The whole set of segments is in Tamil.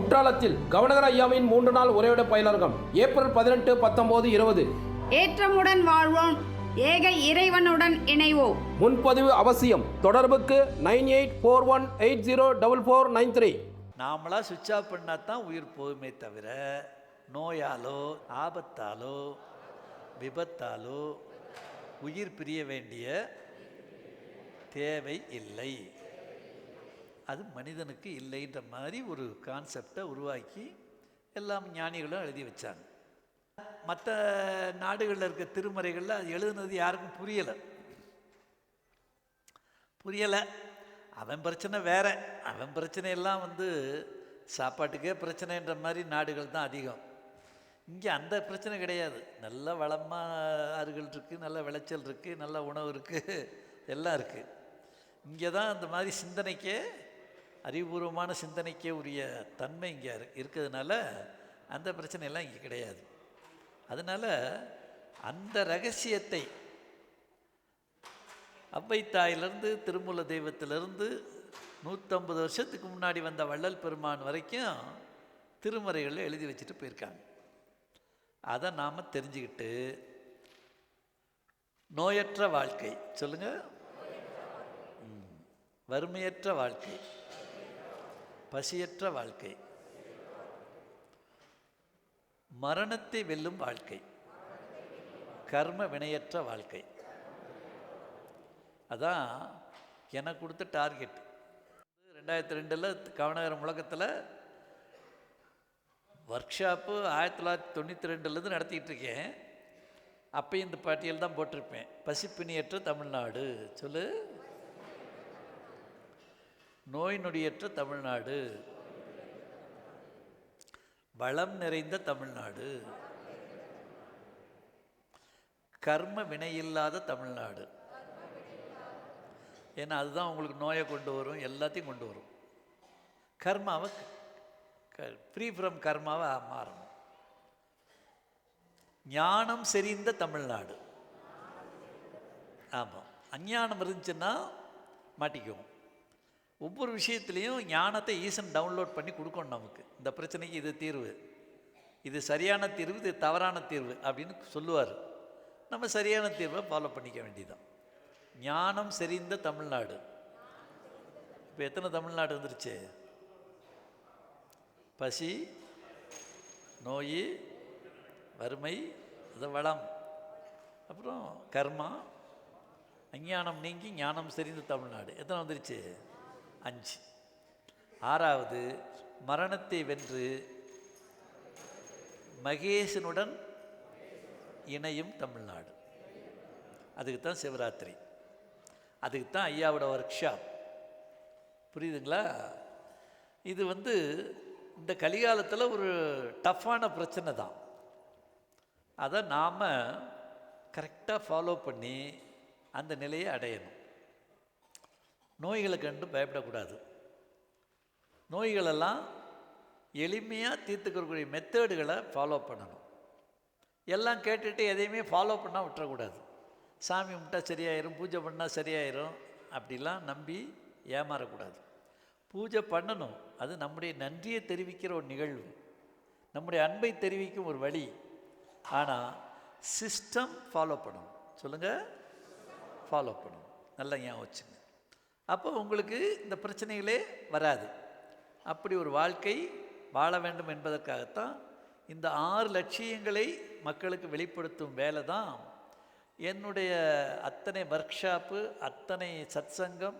குற்றாலத்தில் கவர்னர் ஐயாவின் மூன்று நாள் உரையாட பயிலரங்கம் ஏப்ரல் பதினெட்டு பத்தொன்பது இருபது. ஏற்றமுடன் வாழ்வோம். ஏக இறைவனுடன் இணைவோம். முன்பதிவு அவசியம். தொடர்புக்கு nine eight four one eight zero double four nine three. நாமளாக சுவிட்ச் ஆஃப் பண்ணால் தான் உயிர் போகுமே தவிர நோயாலோ ஆபத்தாலோ விபத்தாலோ உயிர் பிரிய வேண்டிய தேவை இல்லை. அது மனிதனுக்கு இல்லைன்ற மாதிரி ஒரு கான்செப்டை உருவாக்கி எல்லாம் ஞானிகளும் எழுதி வச்சாங்க. மற்ற நாடுகளில் இருக்க திருமறைகளில் அது எழுதுனது யாருக்கும் புரியலை. புரியலை. அவன் பிரச்சனை வேற. அவன் பிரச்சனை எல்லாம் வந்து சாப்பாட்டுக்கே பிரச்சனைன்ற மாதிரி நாடுகள் தான் அதிகம். இங்கே அந்த பிரச்சனை கிடையாது. நல்ல வளமாக ஆறுகள் இருக்குது நல்ல விளைச்சல் இருக்குது நல்ல உணவு இருக்குது எல்லாம் இருக்குது இங்கே தான் அந்த மாதிரி சிந்தனைக்கே அறிவுபூர்வமான சிந்தனைக்கே உரிய தன்மை இங்கே இருக்கிறதுனால அந்த பிரச்சனையெல்லாம் இங்கே கிடையாது. அதனால் அந்த ரகசியத்தை அவ்வைத்தாயிலிருந்து திருமூல தெய்வத்திலிருந்து நூற்றம்பது வருஷத்துக்கு முன்னாடி வந்த வள்ளல் பெருமான் வரைக்கும் திருமறைகளில் எழுதி வச்சுட்டு போயிருக்காங்க. அதை நாம் தெரிஞ்சுக்கிட்டு நோயற்ற வாழ்க்கை சொல்லுங்கள் வறுமையற்ற வாழ்க்கை. பசியற்ற வாழ்க்கை. மரணத்தை வெல்லும் வாழ்க்கை. கர்ம வினையற்ற வாழ்க்கை. அதான் எனக்கு கொடுத்த டார்கெட். ரெண்டாயிரத்தி ரெண்டில் கவனகரம் உலகத்தில் ஒர்க் ஷாப்பு ஆயிரத்தி தொள்ளாயிரத்தி தொண்ணூற்றி ரெண்டுலேருந்து நடத்திக்கிட்டு இருக்கேன். அப்போ இந்த பட்டியல் தான் போட்டிருப்பேன். பசிப்பிணியற்ற தமிழ்நாடு. சொல்லு. நோய் நொடியற்ற தமிழ்நாடு. வளம் நிறைந்த தமிழ்நாடு. கர்ம வினையில்லாத தமிழ்நாடு. ஏன்னா அதுதான் உங்களுக்கு நோயை கொண்டு வரும் எல்லாத்தையும் கொண்டு வரும். கர்மாவை ஃப்ரீ ஃப்ரம் கர்மாவை மாறணும். ஞானம் செறிந்த தமிழ்நாடு. ஆமாம் அஞ்ஞானம் இருந்துச்சுன்னா மாட்டிக்குவோம். ஒவ்வொரு விஷயத்துலேயும் ஞானத்தை ஈசன் டவுன்லோட் பண்ணி கொடுக்கணும் நமக்கு. இந்த பிரச்சனைக்கு இது தீர்வு. இது சரியான தீர்வு இது தவறான தீர்வு அப்படின்னு சொல்லுவார். நம்ம சரியான தீர்வை ஃபாலோ பண்ணிக்க வேண்டியதுதான். ஞானம் செறிந்த தமிழ்நாடு. இப்போ எத்தனை தமிழ்நாடு வந்துருச்சு? பசி நோய் வறுமை அது வளம் அப்புறம் கர்மா. அஞ்ஞானம் நீங்கி ஞானம் செறிந்த தமிழ்நாடு. எத்தனை வந்துருச்சு? அஞ்சு. ஆறாவது மரணத்தை வென்று மகேசனுடன் இணையும் தமிழ்நாடு. அதுக்கு தான் சிவராத்திரி. அதுக்கு தான் ஐயாவோட ஒர்க் ஷாப் புரியுதுங்களா? இது வந்து இந்த கலிகாலத்தில் ஒரு டஃப்பான பிரச்சனை தான். அதை நாம் கரெக்டாக ஃபாலோ பண்ணி அந்த நிலையை அடையணும். நோய்களை கண்டு பயப்படக்கூடாது. நோய்களெல்லாம் எளிமையாக தீர்த்துக்கக்கூடிய மெத்தேடுகளை ஃபாலோ பண்ணணும். எல்லாம் கேட்டுட்டு எதையுமே ஃபாலோ பண்ணால் விட்டுறக்கூடாது. சாமி கும்பிட்டா சரியாயிரும் பூஜை பண்ணால் சரியாயிரும் அப்படிலாம் நம்பி ஏமாறக்கூடாது. பூஜை பண்ணணும் அது நம்முடைய நன்றியை தெரிவிக்கிற ஒரு நிகழ்வு. நம்முடைய அன்பை தெரிவிக்கும் ஒரு வழி. ஆனால் சிஸ்டம் ஃபாலோ பண்ணணும். சொல்லுங்கள் ஃபாலோ பண்ணணும். நல்லா ஞாபகம் வச்சுங்க. அப்போ உங்களுக்கு இந்த பிரச்சனைகளே வராது. அப்படி ஒரு வாழ்க்கை வாழ வேண்டும் என்பதற்காகத்தான் இந்த ஆறு லட்சியங்களை மக்களுக்கு வெளிப்படுத்தும் வேலை தான் என்னுடைய அத்தனை ஒர்க் ஷாப்பு அத்தனை சத்சங்கம்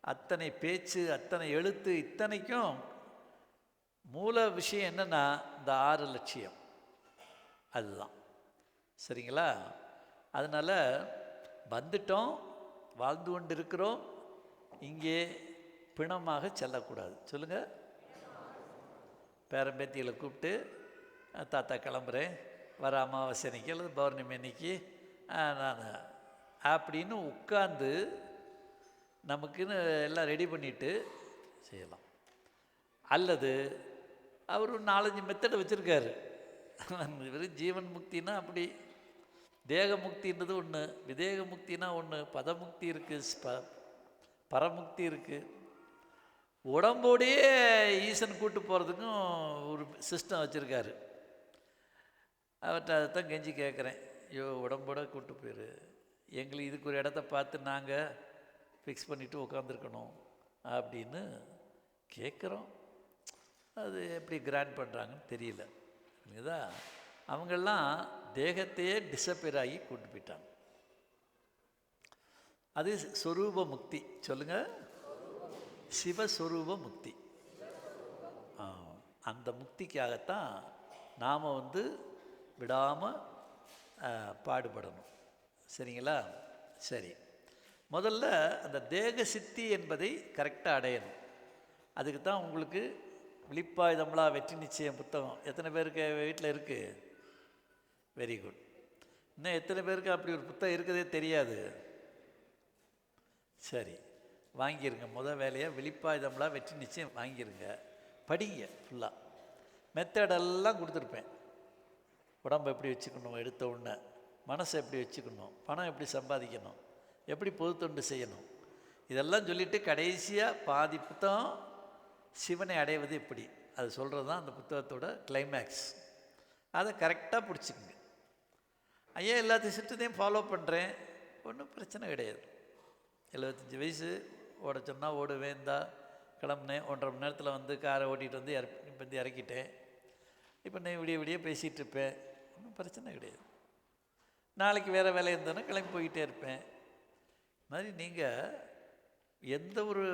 அத்தனை பேச்சு அத்தனை எழுத்து இத்தனைக்கும் மூல விஷயம் என்னென்னா இந்த ஆறு லட்சியம். அதுதான். சரிங்களா? அதனால் வந்துட்டோம் வாழ்ந்து கொண்டு இருக்கிறோம் இங்கே பிணமாக செல்லக்கூடாது. சொல்லுங்கள் பேரம்பேத்திகளை கூப்பிட்டு தாத்தா கிளம்புறேன். வர அமாவாசை அன்னைக்கு அல்லது பௌர்ணமி அன்னைக்கு நான் அப்படின்னு உட்காந்து நமக்குன்னு எல்லாம் ரெடி பண்ணிவிட்டு செய்யலாம். அல்லது அவர் ஒரு நாலஞ்சு மெத்தடை வச்சுருக்காரு. வெறும் ஜீவன் முக்தினா அப்படி. தேக முக்தின்றது ஒன்று விதேக முக்தினா ஒன்று பதமுக்தி இருக்குது பரமுக்தி இருக்குது உடம்போடையே ஈசன் கூட்டு போகிறதுக்கும் ஒரு சிஸ்டம் வச்சுருக்காரு. அவர்கிட்ட அதைத்தான் கெஞ்சி கேட்குறேன் ஐயோ உடம்போட கூட்டு போயிரு. எங்களுக்கு இதுக்கு ஒரு இடத்த பார்த்து நாங்கள் ஃபிக்ஸ் பண்ணிவிட்டு உட்காந்துருக்கணும் அப்படின்னு கேட்குறோம் அது எப்படி கிராண்ட் பண்ணுறாங்கன்னு தெரியல. அவங்கெல்லாம் தேகத்தையே டிசப்பியர் ஆகி கூட்டு போயிட்டாங்க. அது சொரூப முக்தி சொல்லுங்க. சிவஸ்வரூப முக்தி அந்த முக்திக்காகத்தான் நாம் வந்து விடாமல் பாடுபடணும். சரிங்களா? சரி. முதல்ல அந்த தேக சித்தி என்பதை கரெக்டாக அடையணும். அதுக்கு தான் உங்களுக்கு விழிப்பாயுதம்லா வெற்றி நிச்சயம் புத்தகம். எத்தனை பேருக்கு வீட்டில் இருக்குது வெரி குட் இன்னும் எத்தனை பேருக்கு அப்படி ஒரு புத்தகம் இருக்கதே தெரியாது. சரி வாங்கிருங்க. முத வேலையாக வெளிப்பாயுதம்லாம் வெற்றி நிச்சயம் வாங்கிருங்க. படிங்க ஃபுல்லாக மெத்தடெல்லாம் கொடுத்துருப்பேன். உடம்பை எப்படி வச்சுக்கணும் எடுத்த உடனே. மனசை எப்படி வச்சுக்கணும் பணம் எப்படி சம்பாதிக்கணும் எப்படி பொது தொண்டு செய்யணும். இதெல்லாம் சொல்லிவிட்டு கடைசியாக பாதி புத்தகம் சிவனை அடைவது எப்படி? அது சொல்கிறது தான் அந்த புத்தகத்தோட கிளைமேக்ஸ் அதை கரெக்டாக பிடிச்சிக்குங்க. ஐயா எல்லாத்தையும் சிட்டத்தையும் ஃபாலோ பண்ணுறேன் ஒன்றும் பிரச்சனை கிடையாது. எழுபத்தஞ்சி வயசு ஓட சொன்னால் ஓடுவேன் தான் கிளம்புனேன். ஒன்றரை மணி நேரத்தில் வந்து காரை ஓட்டிகிட்டு வந்து இறக்கி இப்போ வந்து இறக்கிட்டேன். இப்போ நான் விடிய விடிய பேசிகிட்டு இருப்பேன். ஒன்றும் பிரச்சனை கிடையாது. நாளைக்கு வேறு வேலை இருந்ததுன்னா கிளம்பி போய்கிட்டே இருப்பேன். இது மாதிரி நீங்கள் எந்த ஒரு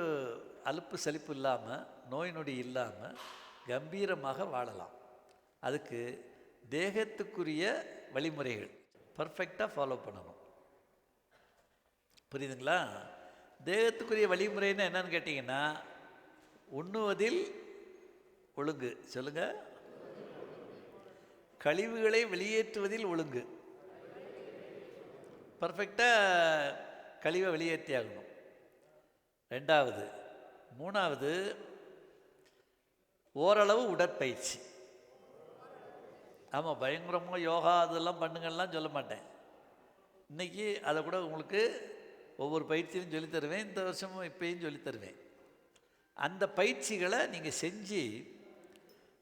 அலுப்பு சலிப்பு இல்லாமல் நோய் நொடி இல்லாமல் கம்பீரமாக வாழலாம். அதுக்கு தேகத்துக்குரிய வழிமுறைகள் பர்ஃபெக்டாக ஃபாலோ பண்ணணும். புரியுதுங்களா? தேகத்துக்குரிய வழிமுறைன்னு என்னன்னு கேட்டிங்கன்னா உண்ணுவதில் ஒழுங்கு. சொல்லுங்க. கழிவுகளை வெளியேற்றுவதில் ஒழுங்கு. பர்ஃபெக்டாக கழிவை வெளியேற்றி ஆகணும். ரெண்டாவது. மூணாவது ஓரளவு உடற்பயிற்சி. ஆமாம் பயங்கரமாக யோகா அதெல்லாம் பண்ணுங்கள்லாம் சொல்ல மாட்டேன். இன்றைக்கி அதை கூட உங்களுக்கு ஒவ்வொரு பயிற்சியும் சொல்லித்தருவேன் இந்த வருஷமும் இப்பயும் சொல்லித் தருவேன். அந்த பயிற்சிகளை நீங்கள் செஞ்சு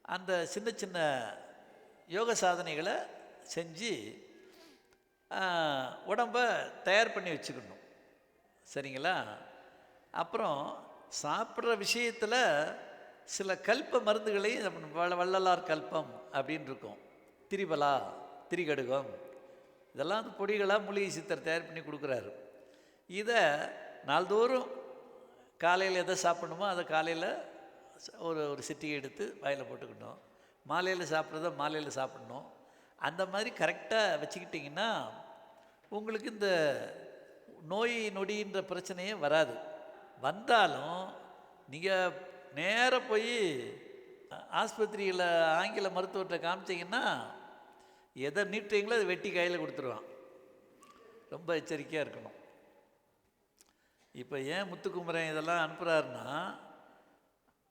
அந்த சின்ன சின்ன யோக சாதனைகளை செஞ்சு உடம்ப தயார் பண்ணி வச்சுக்கணும். சரிங்களா? அப்புறம் சாப்பிட்ற விஷயத்தில் சில கல்ப மருந்துகளையும் வள்ள- வள்ளலார் கல்பம் அப்படின்னு இருக்கும். திரிபலா திரிகடுகம். இதெல்லாம் அந்த பொடிகளாக மூலிகை சித்தர் தயார் பண்ணி கொடுக்குறாரு. இதை நாள்தோறும் காலையில் எதை சாப்பிடணுமோ அதை காலையில் ஒரு ஒரு சிட்டி எடுத்து வாயில் போட்டுக்கணும். மாலையில் சாப்பிட்றத மாலையில் சாப்பிடணும். அந்த மாதிரி கரெக்டாக வச்சுக்கிட்டிங்கன்னா உங்களுக்கு இந்த நோய் நொடின்ற பிரச்சனையே வராது. வந்தாலும் நீங்கள் நேராக போய் ஆஸ்பத்திரியில் ஆங்கில மருத்துவர்கிட்ட காமிச்சிங்கன்னா எதை நீட்டுறீங்களோ அதை வெட்டி கையில் கொடுத்துருவான். ரொம்ப எச்சரிக்கையாக இருக்கணும். இப்போ ஏன் முத்துக்குமரன் இதெல்லாம் அனுப்புகிறாருன்னா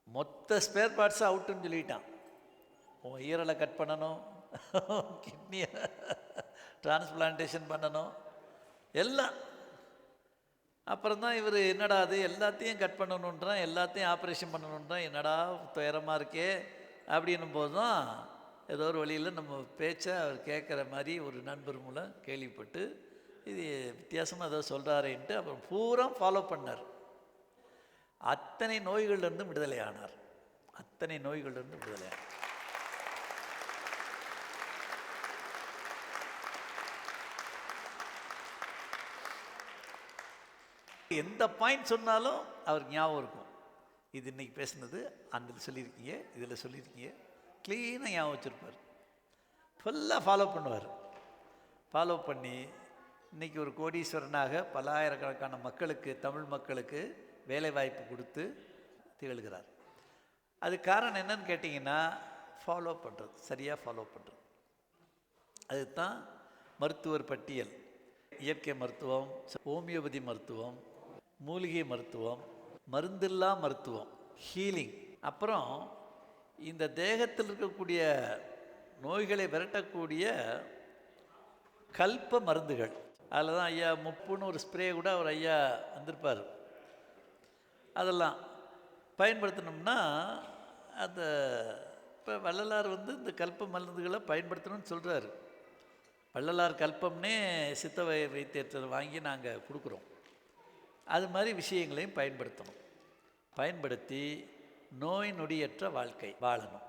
மொத்த ஸ்பேர் பார்ட்ஸும் அவுட்டுன்னு சொல்லிட்டான். உன் ஈரலை கட் பண்ணணும் கிட்னியை டிரான்ஸ்பிளான்டேஷன் பண்ணணும் எல்லாம். அப்புறம் தான் இவர் என்னடா அது எல்லாத்தையும் கட் பண்ணணுன்றான் எல்லாத்தையும் ஆப்ரேஷன் பண்ணணுன்றான் என்னடா துயரமாக இருக்கே அப்படின்னும் போது தான் ஏதோ ஒரு வழியில் நம்ம பேச்சை அவர் கேட்குற மாதிரி ஒரு நண்பர் மூலம் கேள்விப்பட்டு இது வித்தியாசமாக ஏதோ சொல்கிறாரேன்ட்டு அப்புறம் பூரா ஃபாலோ பண்ணார். அத்தனை நோய்கள்லேருந்து விடுதலை ஆனார் அத்தனை நோய்கள்லேருந்து விடுதலை ஆனார் எந்த பாயிண்ட் சொன்னாலும் அவருக்கு ஞாபகம் இருக்கும். இது இன்னைக்கு பேசுனது அந்த சொல்லியிருக்கீங்க இதில் சொல்லியிருக்கீங்க. க்ளீனாக ஞாபகம் வச்சுருப்பார். ஃபுல்லாக ஃபாலோ பண்ணுவார். ஃபாலோ பண்ணி இன்னைக்கு ஒரு கோடீஸ்வரனாக பல்லாயிரக்கணக்கான மக்களுக்கு தமிழ் மக்களுக்கு வேலைவாய்ப்பு கொடுத்து திகழ்கிறார். அது காரணம் என்னன்னு கேட்டிங்கன்னா ஃபாலோ பண்ணுறது சரியாக ஃபாலோ பண்ணுறது அதுதான் மருத்துவர் பட்டியல். இயற்கை மருத்துவம் ஹோமியோபதி மருத்துவம் மூலிகை மருத்துவம் மருந்தில்லா மருத்துவம் ஹீலிங் அப்புறம் இந்த தேகத்தில் இருக்கக்கூடிய நோய்களை விரட்டக்கூடிய கல்ப மருந்துகள். அதில் தான் ஐயா முப்புன்னு ஒரு ஸ்ப்ரே கூட அவர் ஐயா வந்திருப்பார். அதெல்லாம் பயன்படுத்தினோம்னா அந்த இப்போ வள்ளலார் வந்து இந்த கல்ப மருந்துகளை பயன்படுத்தணும்னு சொல்கிறாரு வள்ளலார் கல்பம்னே சித்த வை வைத்தியத்தில் வாங்கி நாங்கள் கொடுக்குறோம். அது மாதிரி விஷயங்களையும் பயன்படுத்தணும். பயன்படுத்தி நோய் நொடியற்ற வாழ்க்கை வாழணும்.